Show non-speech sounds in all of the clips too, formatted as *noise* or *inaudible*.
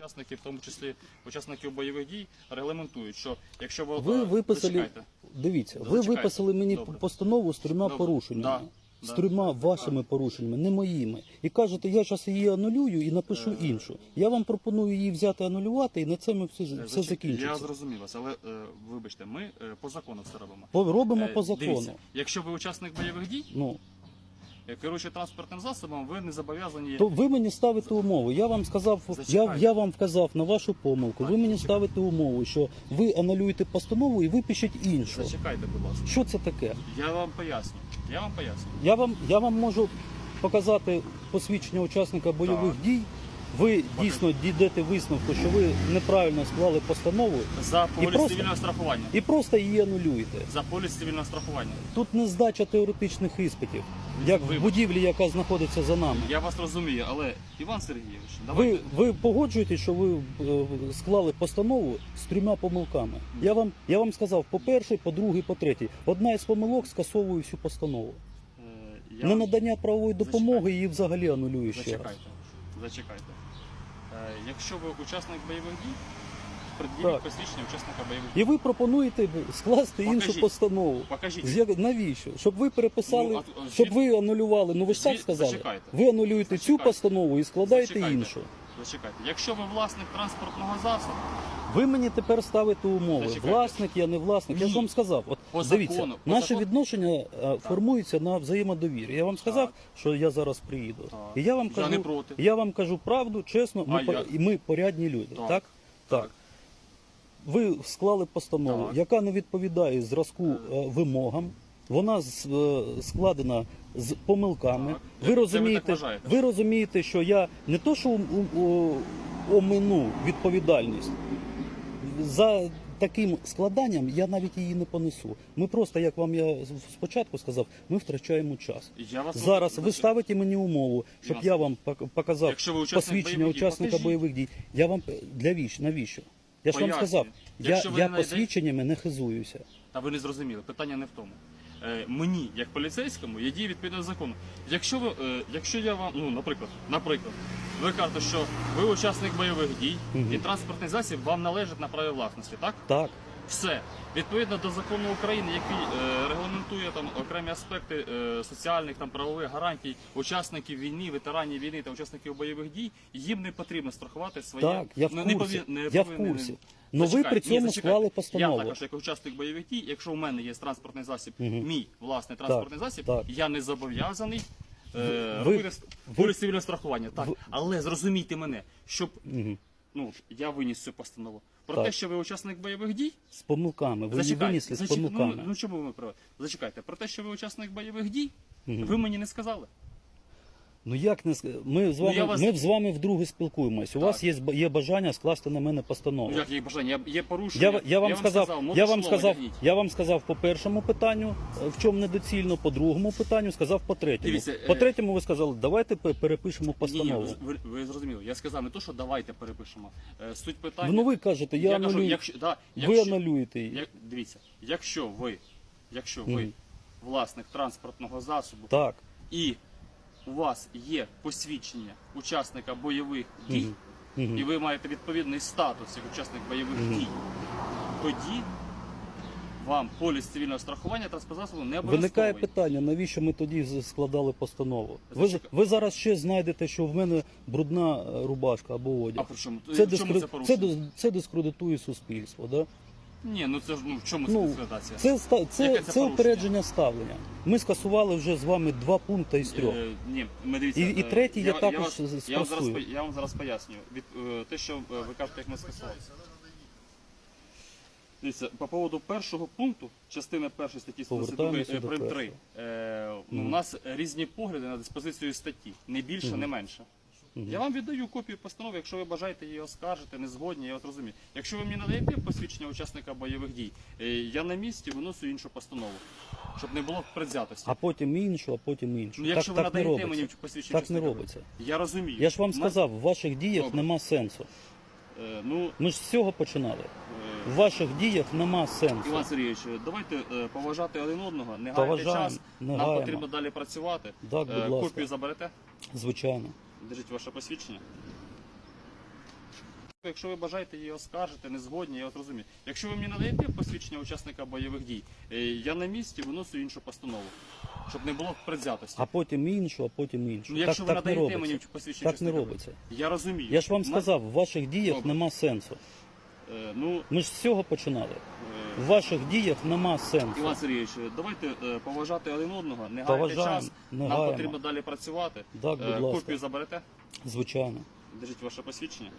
Учасники, в тому числі учасників бойових дій, регламентують, що якщо ви, Ви е, виписали, дивіться, ви виписали мені Добре. постанову з трьома Добре. порушеннями. Да. З Да. трьома вашими порушеннями, не моїми. І кажете, я зараз її анулюю і напишу Е. іншу. Я вам пропоную її взяти анулювати, і на цьому все, Е, все зачек- Я зрозумів вас, але е, вибачте, ми е, по закону все робимо. Робимо Е, по закону. Дивіться, якщо ви учасник бойових дій, Ну, керуючи транспортним засобом, ви не зобов'язані. то ви мені ставите умову. Я вам сказав, я, Зачекайте. я вам вказав на вашу помилку. Ви мені ставите умову, що ви анулюєте постанову і випишіть іншу. Зачекайте, будь ласка. Що це таке? Я вам поясню. Я вам поясню. Я вам, я вам можу показати посвідчення учасника бойових Так. дій. Ви дійсно дійдете висновку, що ви неправильно склали постанову За поліс просто- цивільного страхування. і просто її анулюєте. За поліс цивільного страхування. Тут не здача теоретичних іспитів, як в будівлі, яка знаходиться за нами. Я вас розумію, але Іван Сергійович, Ви, давайте. ви погоджуєтесь, що ви е, склали постанову з трьома помилками. Я вам, я вам сказав по першій, по другій, по третій. Одна із помилок скасовує всю постанову. Е, я- Ненадання правової допомоги Зачекайте. її взагалі анулює ще раз. Зачекайте. Зачекайте. Е, якщо ви учасник бойових дій, пред'явіть Так. посвідчення учасника бойових дій. І ви пропонуєте скласти іншу Покажіть. постанову. Покажіть. З як- Навіщо? Щоб ви переписали, Ну, а- а щоб звід- ви анулювали. Ну ви ж так Звід- сказали. зачекайте. Ви анулюєте цю Зачекайте. постанову і складаєте Зачекайте. іншу. Зачекайте. Якщо ви власник транспортного засобу, Ви мені тепер ставите умови. Зачекайте. Власник, я не власник. Я ж вам сказав. От По дивіться, закону, по наше закону- відношення е, формується на взаємодовір'ї. Я вам сказав, Так. що я зараз приїду. Так. І я вам Я кажу, не проти. я вам кажу правду, чесно. Ми, А я? і ми порядні люди. Так. Так. так. Так. Ви склали постанову, Так. яка не відповідає зразку е, вимогам. Вона з- е, складена з помилками. Так. Це- Ви це розумієте, ви так вважаєте? ви розумієте, що я не то, що ом- ом- о- омину відповідальність за таким складанням, я навіть її не понесу. Ми просто, як вам я спочатку сказав, ми втрачаємо час. я вас Зараз ви ставите мені умову, щоб я вам пок- показав Якщо ви учасник посвідчення бойових дій, учасника покажіть. бойових дій. Я вам для віч, навіщо? Я ж вам Пояснюю. сказав, я, Якщо ви я не знайдете- посвідченнями не хизуюся. Та ви не зрозуміли, питання не в тому. Е, мені, як поліцейському, я дію відповідно до закону. Якщо ви, е, якщо я вам, ну, наприклад, наприклад, ви кажете, що ви учасник бойових дій і транспортний засіб вам належить на праві власності, так? Так. Все. Відповідно до закону України, який е, регламентує там окремі аспекти е, соціальних там правових гарантій учасників війни, ветеранів війни та учасників бойових дій, їм не потрібно страхувати своє Так, я в ну, не курсі. пові- не Я в повинен- курсі. Ну, ви Зачекайте, при цьому зачекайте. склали постанову. Я також як учасник бойових дій, якщо у мене є транспортний засіб, мій власний транспортний засіб, так. я не зобов'язаний. Ви- Е, ви- робити цивільного страхування, так. ви- Але зрозумійте мене, щоб Мгм. ну я виніс цю постанову. Про Так. те, що ви учасник бойових дій, З помилками. Ви не винесли з зачек- помилками. Ну, ну чому ви про зачекайте? Про те, що ви учасник бойових дій, Мгм. ви мені не сказали. Ну як не ск- ми з вами, Ну, я вас- ми з вами вдруге спілкуємось. У Так. вас є, б- є бажання скласти на мене постанову. Ну як є бажання? Я- Є порушення. Я, я вам сказав, я вам сказав, я вам сказав по першому питанню, е, в чому недоцільно, по другому питанню сказав по третьому. Дивіться, е, по третьому ви сказали, давайте пе- перепишемо постанову. ні, ви, ви зрозуміли. Я сказав не то, що давайте перепишемо. Е, Суть питання. Ну ви кажете, я, кажу, анулюю. якщо, да, ви якщо, анулюєте її. як, дивіться, якщо ви, якщо ви Мгм. власник транспортного засобу Так. і у вас є посвідчення учасника бойових дій, і ви маєте відповідний статус як учасник бойових дій, тоді вам поліс цивільного страхування транспортного засобу не обов'язковий. Виникає питання, навіщо ми тоді складали постанову? Ви, Зачекай. ви зараз ще знайдете, що в мене брудна е, рубашка або одяг. А при чому? Це, чому дискре- це це, порушення? дис- це дискредитує суспільство. Да? Ні, ну це ж ну в чому це Ну, дискредитація? Це, ста- це, Яке це, це порушення? упередження ставлення. Ми скасували вже з вами два пункти із трьох. Е, ні, ми дивіться, І- і е, третій я також вас- з- я вам зараз, спростую. по- я вам зараз пояснюю. Від, е, те, що е, ви кажете, як ми скасували. Дивіться, по поводу першого пункту, частини першої статті 122 Повертаємося е, до прим. 3, першого. е, ну, у нас різні погляди на диспозицію статті. Не більше, не менше. Я вам віддаю копію постанови, якщо ви бажаєте її оскаржити, не згодні, я вас розумію. Якщо ви мені надаєте посвідчення учасника бойових дій, е, я на місці виносу іншу постанову, щоб не було предвзятості. А потім іншу, а потім іншу. Ну, якщо ви так, так не надаєте робиться. мені посвідчення Так не робиться. Я розумію. Я ж вам сказав, в ваших діях Добре. нема сенсу. Е, ну, Ми ж з цього починали. е, В ваших діях нема сенсу. Іван Сергійович, давайте е, поважати один одного, не гайте Поважаємо, час. не Нам гаємо. потрібно далі працювати. Так, будь Е, ласка. Копію заберете, Звичайно. Держіть ваше посвідчення. Якщо ви бажаєте її оскаржити, не згодні, я от розумію. Якщо ви мені надаєте посвідчення учасника бойових дій, е, я на місці виносу іншу постанову, щоб не було предвзятості. А потім іншу, а потім іншу. Ну, якщо так, ви так не надаєте робиться. мені посвідчення Так не робиться. Я розумію. Я ж вам сказав, в ваших діях Добре. нема сенсу. Е, ну, Ми ж з цього починали. В ваших діях нема сенсу. Іван Сергійович, давайте е, поважати один одного, не гайте Поважаємо, час. не Нам гаємо. потрібно далі працювати. Так, будь Е, ласка. Копію заберете, Звичайно. держіть ваше посвідчення.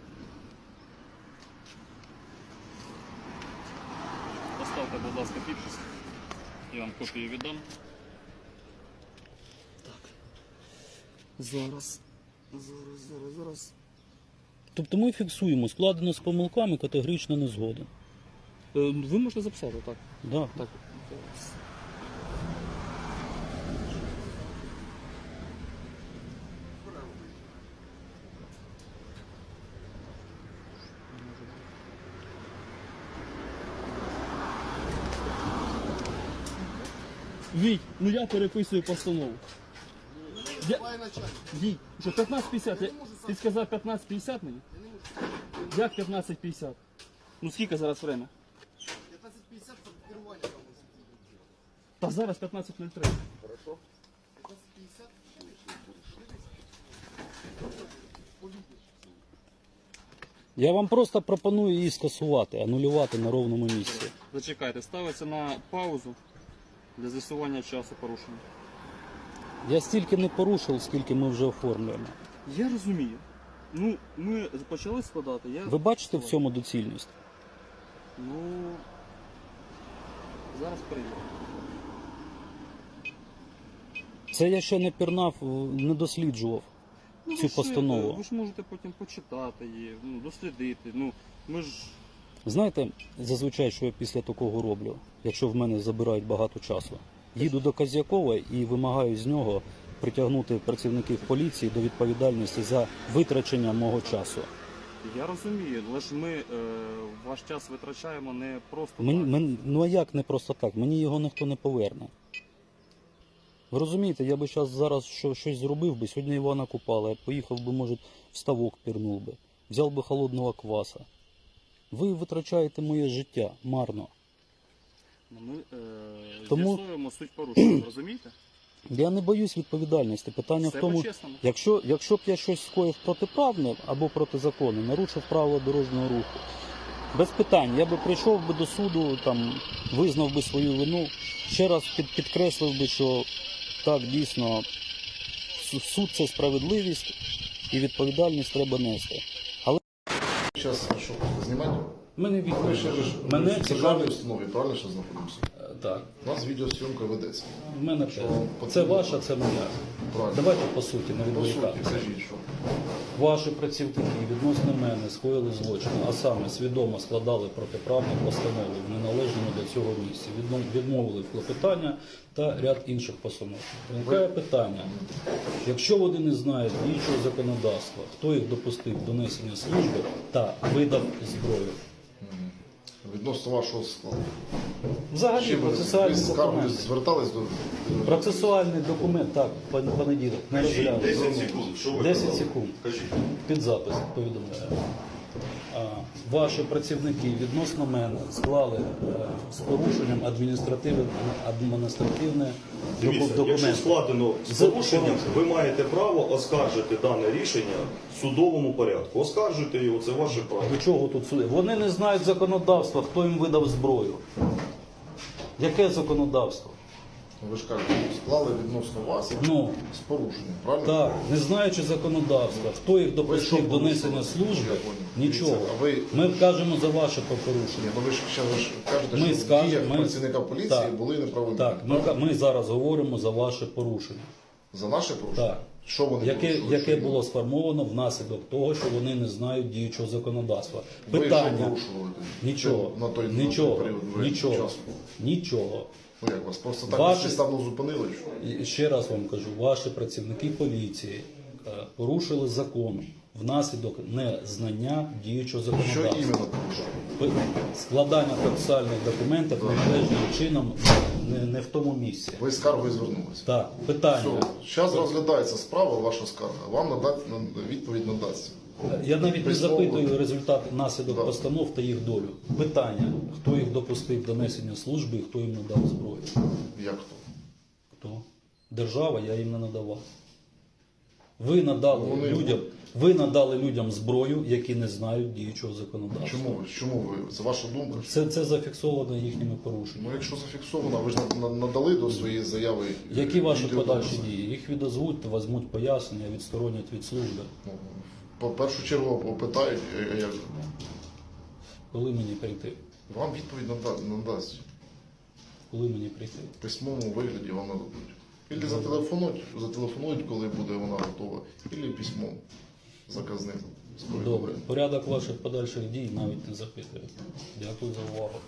Поставте, будь ласка, підпис. Я вам копію віддам. Так. Зараз. Зараз, зараз, зараз. Тобто ми фіксуємо, складено з помилками, категорично не згоден. Е, Ви можете записати, так. Да. Так. Віть, ну я переписую постанову. Я... Віть, що 15.50? Я... Ти сказав 15.50 мені? Як 15.50? Ну скільки зараз время? 15.50 под керування там. Та зараз 15.03. Хорошо. 15.50. Я вам просто пропоную її скасувати, анулювати на ровному місці. Зачекайте, ставиться на паузу для з'ясування часу порушення. Я стільки не порушив, скільки ми вже оформлюємо. Я розумію. Ну, ми почали складати, я. Ви бачите в цьому доцільність? Ну. Зараз прийду. Це я ще не пірнав, не досліджував Ну, цю ви ж, постанову. е, Ви ж можете потім почитати її, ну, дослідити. Ну, ми ж. Знаєте, зазвичай, що я після такого роблю, якщо в мене забирають багато часу. Їду до Казякова і вимагаю з нього притягнути працівників поліції до відповідальності за витрачення мого часу. Я розумію, але ж ми е, ваш час витрачаємо не просто. Мені, так. мен- ну а як не просто так? Мені його ніхто не поверне. Ви розумієте, я би зараз зараз що, щось зробив би, сьогодні Івана купала, я поїхав би, може, в ставок пірнув би, взяв би холодного кваса. Ви витрачаєте моє життя марно. Ну, Ми е, Тому- з'ясуємо суть порушення, *clears throat* розумієте? Я не боюсь відповідальності. Питання Все в тому, по-чесному. якщо, якщо б я щось скоїв протиправне або протизаконне, нарушив правила дорожнього руху. Без питань, я би прийшов би до суду, там визнав би свою вину, ще раз під, підкреслив би, що так дійсно суд це справедливість і відповідальність треба нести. Зараз що, знімати? Мене ж мене в державній цікавить установі, правильно, що знаходимося? Так. У нас відеосйомка ведеться. В мене Що це потрібно? ваша, це моя. Правильно. Давайте по суті, не По суті, відволікатися. кажіть, що. Ваші працівники відносно мене скоїли злочин, а саме свідомо складали протиправну постанову в неналежному для цього місці, Відно- відмовили в клопотання та ряд інших постанов. Виникає питання: якщо вони не знають діючого законодавства, хто їх допустив до несення служби та видав зброю? Відносно вашого складу. Взагалі з документ. звертались до... Процесуальний документ, так, пан- понеділок, не розгляну. 10 секунд. Що ви 10 казали? секунд. Кажіть. Під запис повідомляю. Ваші працівники відносно мене склали е, з порушенням адміністративне адміністративне Дивіться, якщо документ. складено з порушенням. ви маєте право оскаржити дане рішення в судовому порядку. Оскаржуйте його, це ваше право. До чого тут суди? Вони не знають законодавства, хто їм видав зброю. Яке законодавство? Ви ж кажете, склали відносно вас Ну, з порушенням, правильно? так, не знаючи законодавства, хто їх допустив до несення служби, нічого. Ми кажемо за ваше Ні, порушення. ну ви ж ще ви ж кажете, Ми що скажемо, діях ми- працівника поліції Так. були неправильні. Так, ми, ка- ми зараз говоримо за ваше порушення. За наше порушення? Так. Що вони Яке, порушили, яке що ні? було сформовано внаслідок того, що вони не знають діючого законодавства. Ви що Питання порушували нічого, На той, на нічого, той період ви- нічого, часу? нічого. Ну як вас просто так Ваші- безпідставно зупинили? Що? І ще раз вам кажу, ваші працівники поліції е, порушили закон внаслідок незнання діючого Що законодавства. іменно порушили? Пи- Складання процесуальних документів належним чином не, не в тому місці. Ви з скаргою звернулися. Так, питання. Все, зараз розглядається справа, ваша скарга. Вам надати на- відповідь надасться. Я навіть не запитую результати наслідок постанов та їх долю. Питання, хто їх допустив до несення служби і хто їм надав зброю. Як то? Хто? Держава, я їм не надавав. Ви надали Вони- людям, ви надали людям зброю, які не знають діючого законодавства. Чому ви? Чому ви? Це ваша думка? Це, це зафіксовано їхніми порушеннями. Ну, якщо зафіксовано, ви ж на- на- надали до своєї заяви. Які ваші подальші дії? Їх відозвуть, візьмуть пояснення, відсторонять від служби. По першу чергу опитають, а як Коли мені прийти? вам відповідь нада- надасть. Коли мені прийти? В письмовому вигляді вам нададуть. Ілі зателефонують, зателефонують, коли буде вона готова, ілі письмом заказним. з повідомленням. Добре. Порядок ваших подальших дій навіть не запитую. Дякую за увагу.